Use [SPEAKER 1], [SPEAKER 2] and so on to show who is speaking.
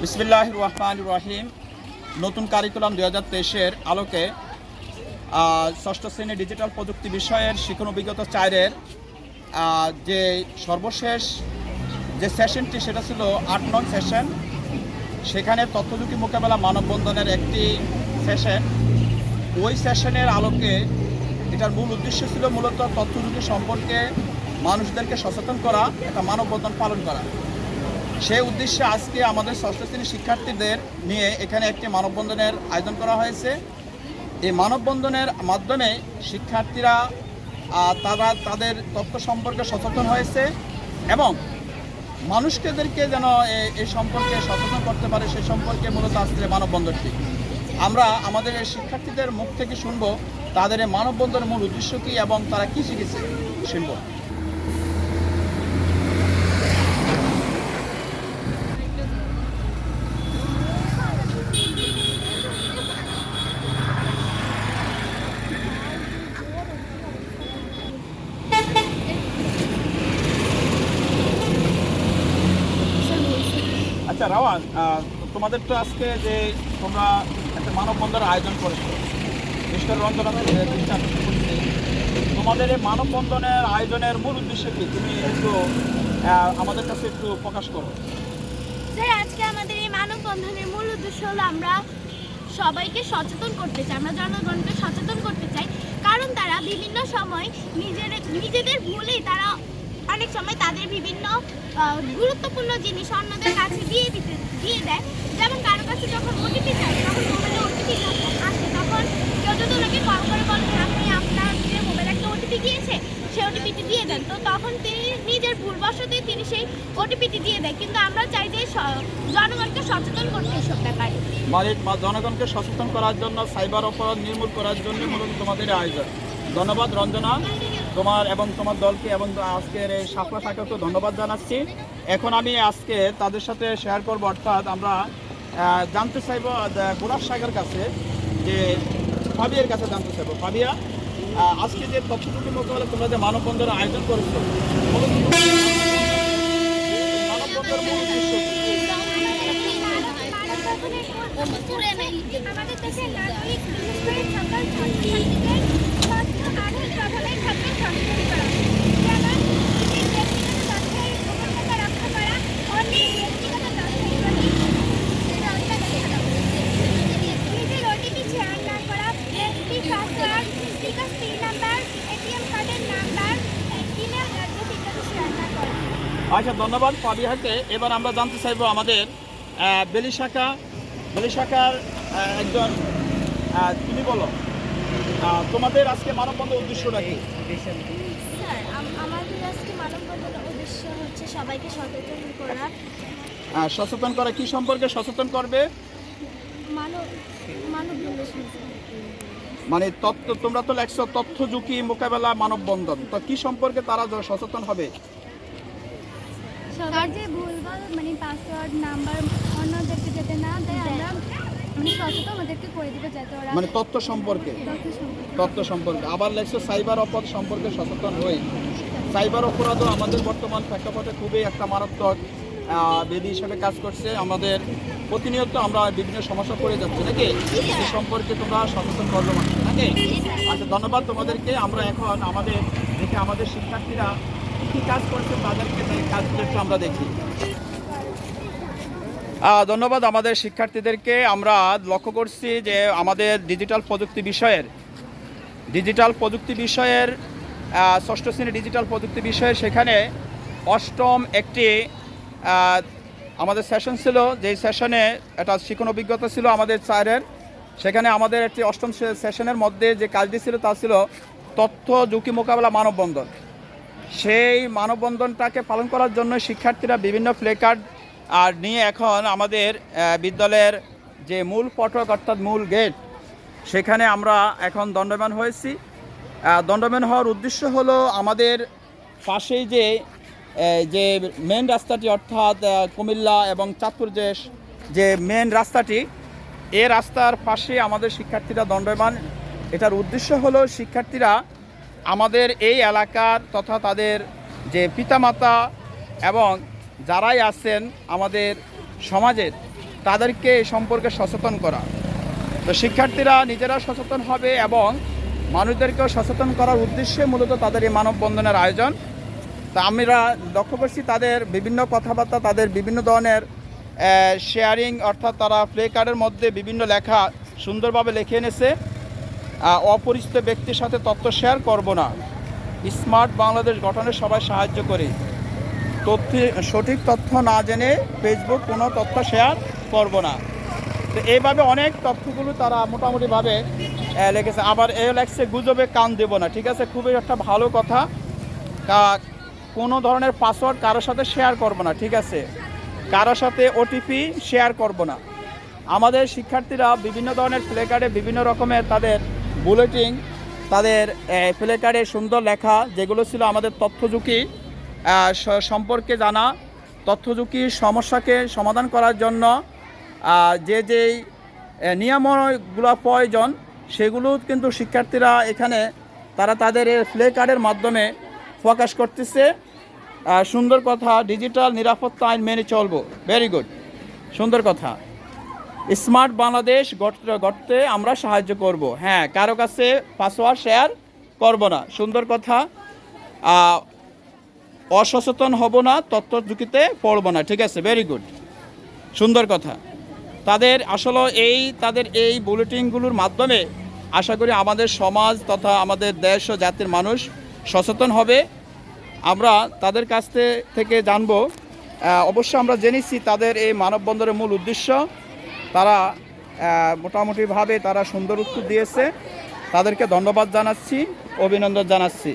[SPEAKER 1] বিসমিল্লাহ রহমান রহিম নতুন কারিকুলাম দু হাজার তেইশের আলোকে ষষ্ঠ শ্রেণি ডিজিটাল প্রযুক্তি বিষয়ের শিক্ষণ অভিজ্ঞতা চারের যে সর্বশেষ যে সেশনটি সেটা ছিল আট নং সেশন সেখানে তথ্যযুগী মোকাবেলা মানববন্ধনের একটি সেশন ওই সেশনের আলোকে এটার মূল উদ্দেশ্য ছিল মূলত তথ্যযুগী সম্পর্কে মানুষদেরকে সচেতন করা, একটা মানববন্ধন পালন করা। সেই উদ্দেশ্যে আজকে আমাদের ষষ্ঠ শ্রেণির শিক্ষার্থীদের নিয়ে এখানে একটি মানববন্ধনের আয়োজন করা হয়েছে। এই মানববন্ধনের মাধ্যমে শিক্ষার্থীরা তারা তাদের তথ্য সম্পর্কে সচেতন হয়েছে এবং মানুষকেদেরকে যেন এই সম্পর্কে সচেতন করতে পারে, সে সম্পর্কে মূলত আজকে মানববন্ধনটি। আমরা আমাদের শিক্ষার্থীদের মুখ থেকে শুনব, তাদের এই মানববন্ধনের মূল উদ্দেশ্য কী এবং তারা কী শিখেছে, শুনব। আচ্ছা রাওয়ান তোমাদের তো আজকে যে তোমরা একটা মানববন্ধনের আয়োজন করেছ দৃষ্টান্ত করছি। তোমাদের এই মানববন্ধনের আয়োজনের মূল উদ্দেশ্য কি তুমি একটু আমাদের কাছে একটু প্রকাশ করো
[SPEAKER 2] স্যার আজকে আমাদের এই মানববন্ধনের মূল উদ্দেশ্য হলো আমরা সবাইকে সচেতন করতে চাই, আমরা জনগণকে সচেতন করতে চাই কারণ তারা বিভিন্ন সময় নিজের নিজেদের ভুলেই তারা অনেক সময় তাদের বিভিন্ন গুরুত্বপূর্ণ জিনিস অন্যদের কাছে দিয়ে দিতে, দিয়ে দেয়। যেমন কারও কাছে যখন ওটিপি চাই তখন মোবাইলে ওটিপি আসে। তখন কেউ যদি ওনাকে কল করে বলেন, আপনি আপনার যে মোবাইলে একটা ওটিপি গিয়েছে সেই ওটিপিটি দিয়ে দেন। তো তখন তিনি নিজের ভুলবশতই তিনি সেই ওটিপিটি দিয়ে দেয়। কিন্তু আমরা চাই যে জনগণকে সচেতন করতে এসব ব্যাপারে।
[SPEAKER 1] মানে জনগণকে সচেতন করার জন্য, সাইবার অপরাধ নির্মূল করার জন্য মূলত তোমাদের আয়োজন। ধন্যবাদ, রঞ্জনা। তোমার এবং তোমার দলকে এবং আজকের এই সাফলা শাখাকে ধন্যবাদ জানাচ্ছি। এখন আমি আজকে তাদের সাথে শেয়ার করব, অর্থাৎ আমরা জানতে চাইব গোলাপ সাগর কাছে যে ফাবিয়ার কাছে জানতে চাইব। ফাবিয়া আজকে যে তথ্যযুক্তি মোকাবেলা তোমরা যে মানববন্ধনের আয়োজন করেছ?
[SPEAKER 2] আমাদের দেশের নাগরিক বিশেষ করে সকল ছাত্রছাত্রীদের তথ্য আর্থিক প্রভাবের ক্ষেত্রে সচেতন করা যেমন নিজের ব্যক্তিগত তথ্যের গোপনীয়তা রক্ষা করা অন্যের ব্যক্তিগত তথ্যের প্রতি শ্রদ্ধা দেখানো নিজের ওটিপি শেয়ার না করা ব্যক্তি password bKash pin number ATM কার্ডের নাম্বার ইমেল অ্যাড্রেস ইত্যাদি শেয়ার না করা
[SPEAKER 1] আচ্ছা ধন্যবাদ ফাবিহাকে এবার আমরা জানতে চাইব আমাদের আহ, বেলি শাখা বেলি শাখার একজন তুমি বলো। তোমাদের আজকে মানববন্ধন উদ্দেশ্যটা কি?
[SPEAKER 2] স্যার আমাদের আজকে মানববন্ধনের উদ্দেশ্য হচ্ছে সবাইকে সচেতন করা।
[SPEAKER 1] সচেতন করা কি সম্পর্কে? সচেতন করবে?
[SPEAKER 2] মানব মানব
[SPEAKER 1] মানে তথ্য তোমরা তো লেখছো তথ্য ঝুঁকি মোকাবেলা মানববন্ধন। তো কি সম্পর্কে তারা সচেতন হবে?
[SPEAKER 2] সবার যে ভুলভাল মানে পাসওয়ার্ড নাম্বার অন্যদেরকে যাতে না দেয় আমরা মানে সচেতন ওদেরকে করে দিতে যাতে ওরা
[SPEAKER 1] মানে তথ্য সম্পর্কে?
[SPEAKER 2] তথ্য সম্পর্কে।
[SPEAKER 1] আবার লেখছো সাইবার অপরাধ সম্পর্কে সচেতন হই সাইবার অপরাধও আমাদের বর্তমান প্রেক্ষাপটে খুবই একটা মারাত্মক বেদি হিসেবে কাজ করছে। আমাদের প্রতিনিয়ত আমরা বিভিন্ন সমস্যা পড়ে যাচ্ছি নাকি? এই সম্পর্কে তোমরা সচেতন করল মানুষ নাকি? আচ্ছা ধন্যবাদ তোমাদেরকে। আমরা এখন আমাদের দেখে আমাদের শিক্ষার্থীরা ধন্যবাদ আমাদের শিক্ষার্থীদেরকে। আমরা লক্ষ্য করছি যে আমাদের ডিজিটাল প্রযুক্তি বিষয়ের, ডিজিটাল প্রযুক্তি বিষয়ের ষষ্ঠ শ্রেণি ডিজিটাল প্রযুক্তি বিষয়ে সেখানে অষ্টম একটি আমাদের সেশন ছিল। যেই সেশনে একটা শিক্ষণ অভিজ্ঞতা ছিল আমাদের স্যারের। সেখানে আমাদের একটি অষ্টম সেশনের মধ্যে যে কাজটি ছিল তা ছিল তথ্য ঝুঁকি মোকাবেলা মানববন্ধন। সেই মানববন্ধনটাকে পালন করার জন্য শিক্ষার্থীরা বিভিন্ন প্লেকার্ড আর নিয়ে এখন আমাদের বিদ্যালয়ের যে মূল ফটক অর্থাৎ মূল গেট সেখানে আমরা এখন দণ্ডমান হয়েছি। দণ্ডমান হওয়ার উদ্দেশ্য হলো আমাদের পাশেই যে যে মেন রাস্তাটি অর্থাৎ কুমিল্লা এবং চাঁদপুর যে যে মেন রাস্তাটি, এ রাস্তার পাশে আমাদের শিক্ষার্থীরা দণ্ডমান এটার উদ্দেশ্য হলো শিক্ষার্থীরা আমাদের এই এলাকার তথা তাদের যে পিতামাতা এবং যারাই আছেন আমাদের সমাজের, তাদেরকে এই সম্পর্কে সচেতন করা। তো শিক্ষার্থীরা নিজেরা সচেতন হবে এবং মানুষদেরকেও সচেতন করার উদ্দেশ্যে মূলত তাদের এই মানববন্ধনের আয়োজন। তা আমরা লক্ষ্য করছি তাদের বিভিন্ন কথাবার্তা, তাদের বিভিন্ন ধরনের শেয়ারিং অর্থাৎ তারা প্লে কার্ডের মধ্যে বিভিন্ন লেখা সুন্দরভাবে লিখে এনেছে। অপরিচিত ব্যক্তির সাথে তথ্য শেয়ার করব না। স্মার্ট বাংলাদেশ গঠনে সবাই সাহায্য করি। তথ্য, সঠিক তথ্য না জেনে ফেসবুক কোনো তথ্য শেয়ার করব না। তো এইভাবে অনেক তথ্যগুলো তারা মোটামুটিভাবে লেগেছে আবার এ লেখছে, গুজবে কান দেব না। ঠিক আছে? খুবই একটা ভালো কথা। কোনো ধরনের পাসওয়ার্ড কারোর সাথে শেয়ার করব না, ঠিক আছে? কারোর সাথে ওটিপি শেয়ার করব না। আমাদের শিক্ষার্থীরা বিভিন্ন ধরনের প্লে কার্ডে বিভিন্ন রকমের তাদের বুলেটিন তাদের প্লে কার্ডে সুন্দর লেখা যেগুলো ছিল আমাদের তথ্য ঝুঁকি আহ, স- সম্পর্কে জানা তথ্য ঝুঁকির সমস্যাকে সমাধান করার জন্য যে যেই নিয়মগুলো প্রয়োজন সেগুলো কিন্তু শিক্ষার্থীরা এখানে তারা তাদের প্লে কার্ডের মাধ্যমে প্রকাশ করতেছে। সুন্দর কথা ডিজিটাল নিরাপত্তা আইন মেনে চলবো। ভেরি গুড সুন্দর কথা। স্মার্ট বাংলাদেশ গড়তে আমরা সাহায্য করব। হ্যাঁ কারও কাছে পাসওয়ার্ড শেয়ার করব না। সুন্দর কথা। অসচেতন হব না, তথ্য ঝুঁকিতে পড়ব না। ঠিক আছে ভেরি গুড সুন্দর কথা। তাদের আসলে এই, তাদের এই বুলেটিনগুলোর মাধ্যমে আশা করি আমাদের সমাজ তথা আমাদের দেশ ও জাতির মানুষ সচেতন হবে। আমরা তাদের কাছ থেকে জানব। অবশ্য আমরা জেনেছি তাদের এই মানববন্ধনের মূল উদ্দেশ্য। তারা মোটামুটিভাবে তারা সুন্দর উত্তর দিয়েছে। তাদেরকে ধন্যবাদ জানাচ্ছি অভিনন্দন জানাচ্ছি।